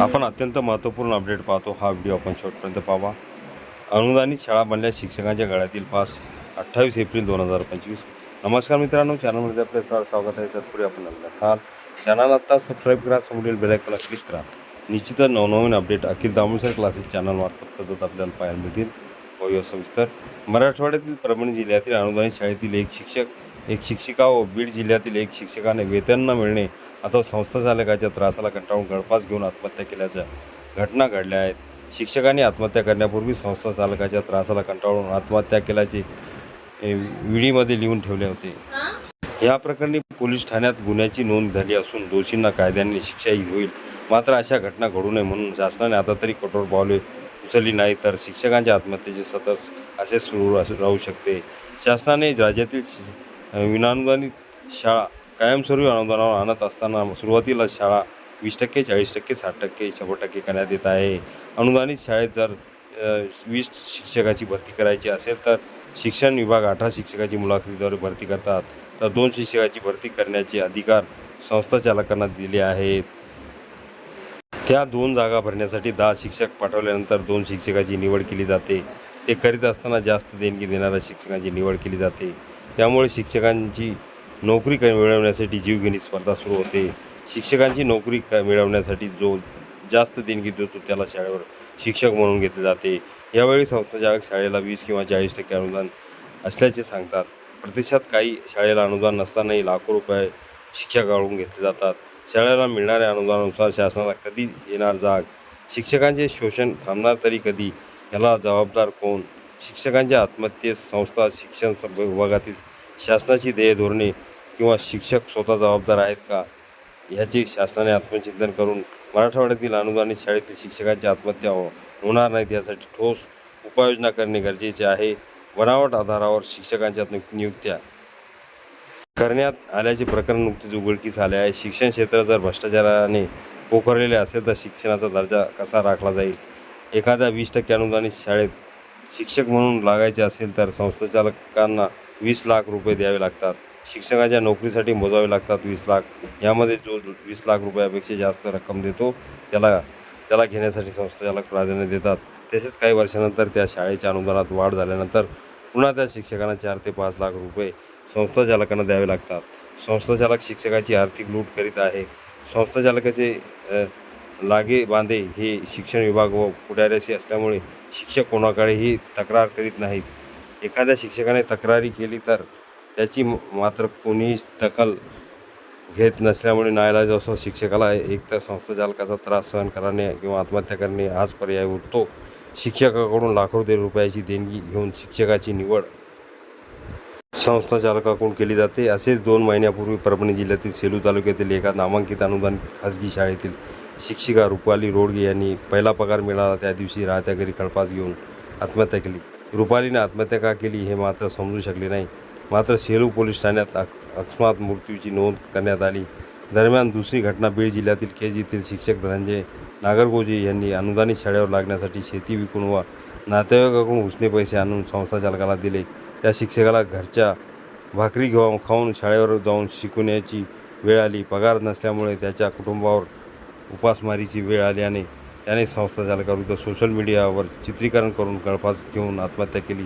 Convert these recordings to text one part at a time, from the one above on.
आपण अत्यंत महत्त्वपूर्ण अपडेट पाहतो. हा व्हिडिओ आपण शेवटपर्यंत पाहावा. अनुदानित शाळा बनल्या शिक्षकांच्या गळ्यातील पास अठ्ठावीस एप्रिल दोन हजार पंचवीस. नमस्कार मित्रांनो चॅनलमध्ये आपले सर स्वागत आहे. तत्पूर्वी आपण नवीन असाल चॅनल आत्ता सबस्क्राईब करा समोरील बेलायकला क्लिक करा. निश्चितच नवनवीन अपडेट अखिल दामोसर क्लासेस चॅनलमार्फत सतत आपल्याला पाहायला मिळतील. हो, पाहूया सविस्तर. मराठवाड्यातील परभणी जिल्ह्यातील अनुदानित शाळेतील एक शिक्षक एक शिक्षिका व बीड जिल्ह्यातील एक शिक्षकाने वेतन न मिळणे अथवा संस्था चालकाच्या त्रासाला कंटाळून गळफास घेऊन आत्महत्या केल्याच्या घटना घडल्या आहेत. शिक्षकांनी आत्महत्या करण्यापूर्वी संस्था चालकाच्या त्रासाला कंटाळून आत्महत्या केल्याचे विडीमध्ये लिहून ठेवले होते. या प्रकरणी पोलीस ठाण्यात गुन्ह्याची नोंद झाली असून दोषींना कायद्याने शिक्षाही होईल. मात्र अशा घटना घडू नये म्हणून शासनाने आता तरी कठोर पावले उचलली नाही तर शिक्षकांच्या आत्महत्येचे सतत असे सुरू राहू शकते. शासनाने राज्यातील शि- विनानुदानित शाळा कायमस्वरूपी अनुदानावर आणत असताना सुरुवातीला शाळा वीस टक्के चाळीस टक्के साठ टक्के शंभर टक्के करण्यात येत आहे. अनुदानित शाळेत जर वीस शिक्षकाची भरती करायची असेल तर शिक्षण विभाग अठरा शिक्षकाची मुलाखतीद्वारे भरती करतात. तर दोन शिक्षकाची भरती करण्याचे अधिकार संस्था चालकांना दिले आहेत. त्या दोन जागा भरण्यासाठी दहा शिक्षक पाठवल्यानंतर दोन शिक्षकाची निवड केली जाते. ते करीत असताना जास्त देणगी देणाऱ्या शिक्षकांची निवड केली जाते. त्यामुळे शिक्षकांची नोकरी क- मिळवण्यासाठी जीवघेणी स्पर्धा सुरू होते. शिक्षकांची नोकरी क मिळवण्यासाठी जो जास्त देणगी देतो त्याला शाळेवर शिक्षक म्हणून घेतले जाते. यावेळी संस्थाचालक शाळेला वीस किंवा चाळीस टक्के अनुदान असल्याचे सांगतात. प्रत्यक्षात काही शाळेला अनुदान नसतानाही लाखो रुपये शिक्षकाकडून घेतले जातात. शाळेला मिळणाऱ्या अनुदानानुसार शासनाला कधी येणार जाग? शिक्षकांचे शोषण थांबणार तरी कधी? याला जबाबदार कोण? शिक्षकांच्या आत्महत्येस संस्था शिक्षण विभागातील शासनाची ध्येय धोरणे किंवा शिक्षक स्वतः जबाबदार आहेत का? ह्याचे शासनाने आत्मचिंतन करून मराठवाड्यातील अनुदानित शाळेतील शिक्षकांची आत्महत्या हो- होणार नाहीत यासाठी ठोस उपाययोजना करणे गरजेचे आहे. बनावट आधारावर शिक्षकांच्या नियुक्त्या करण्यात आल्याचे प्रकरण नुकतेच उघडकीस आले आहे. शिक्षण क्षेत्र जर भ्रष्टाचाराने पोखरलेले असेल तर शिक्षणाचा दर्जा कसा राखला जाईल? एखाद्या वीस टक्के अनुदानित शाळेत शिक्षक म्हणून लागायचे असेल तर संस्थाचालकांना वीस लाख रुपये द्यावे लागतात. शिक्षकाच्या नोकरीसाठी मोजावे लागतात वीस लाख. यामध्ये जो वीस लाख रुपयापेक्षा जास्त रक्कम देतो त्याला त्याला घेण्यासाठी संस्थाचालक प्राधान्य देतात. तसेच काही वर्षानंतर त्या शाळेच्या अनुदानात वाढ झाल्यानंतर पुन्हा त्या शिक्षकांना चार ते पाच लाख रुपये संस्थाचालकांना द्यावे लागतात. संस्थाचालक शिक्षकाची आर्थिक लूट करीत आहे. संस्थाचालकाचे लागे बांधे हे शिक्षण विभाग व पुढाऱ्याशी असल्यामुळे शिक्षक कोणाकडेही तक्रार करीत नाहीत. एखाद्या शिक्षकाने तक्रारी केली तर त्याची मात्र कोणीही दखल घेत नसल्यामुळे नायलाज असो शिक्षकाला एकतर संस्थाचालकाचा त्रास सहन करणे किंवा आत्महत्या करणे हाच पर्याय उरतो. शिक्षकाकडून लाखो दे रुपयाची देणगी घेऊन शिक्षकाची निवड संस्थाचालकाकडून केली जाते. असेच दोन महिन्यापूर्वी परभणी जिल्ह्यातील सेलू तालुक्यातील एका नामांकित अनुदान खाजगी शाळेतील शिक्षिका रुपाली रोडगे यांनी पहिला पगार मिळाला त्या दिवशी राहत्या घरी कळपास घेऊन आत्महत्या केली. रुपालीने आत्महत्या का केली हे मात्र समजू शकले नाही. मात्र सेलू पोलीस ठाण्यात अकस्मात मृत्यूची नोंद करण्यात आली. दरम्यान दुसरी घटना बीड जिल्ह्यातील केज येथील शिक्षक धनंजय नागरगोजे यांनी अनुदानित शाळेवर लागण्यासाठी शेती विकून व नातेवाईकाकडून उसने पैसे आणून संस्थाचालकाला दिले. त्या शिक्षकाला घरच्या भाकरी घेऊन खाऊन शाळेवर जाऊन शिकवण्याची वेळ आली. पगार नसल्यामुळे त्याच्या कुटुंबावर उपासमारीची वेळ आल्याने त्याने संस्थाचालकाविरुद्ध सोशल मीडियावर चित्रीकरण करून गळफास घेऊन आत्महत्या केली.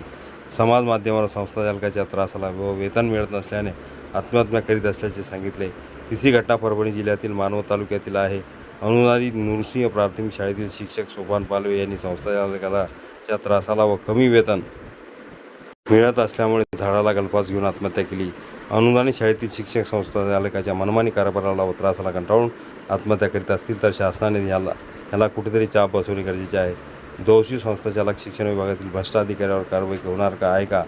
समाज माध्यमावर संस्थाचालकाच्या त्रासाला व वेतन मिळत नसल्याने आत्महत्या करीत असल्याचे सांगितले. तिसरी घटना परभणी जिल्ह्यातील मानव तालुक्यातील आहे. अनुदानित नृसिंह प्राथमिक शाळेतील शिक्षक सोपान पालवे यांनी संस्थाचालकालाच्या त्रासाला व कमी वेतन मिळत असल्यामुळे झाडाला गळफास घेऊन आत्महत्या केली. अनुदानित शाळेतील शिक्षक संस्थाचालकाच्या मनमानी कारभाराला व त्रासाला कंटाळून आत्महत्या करीत असतील तर शासनाने याला याला कुठेतरी चाप बसवणे गरजेचे आहे. दोषी संस्थाचालक शिक्षण विभागातील भ्रष्टाधिकाऱ्यावर कारवाई होणार का आहे का?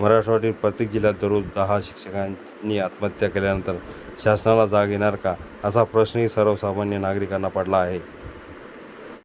मराठवाड्यातील प्रत्येक जिल्ह्यात दररोज दहा शिक्षकांनी आत्महत्या केल्यानंतर शासनाला जाग येणार का? असा प्रश्नही सर्वसामान्य नागरिकांना पडला आहे.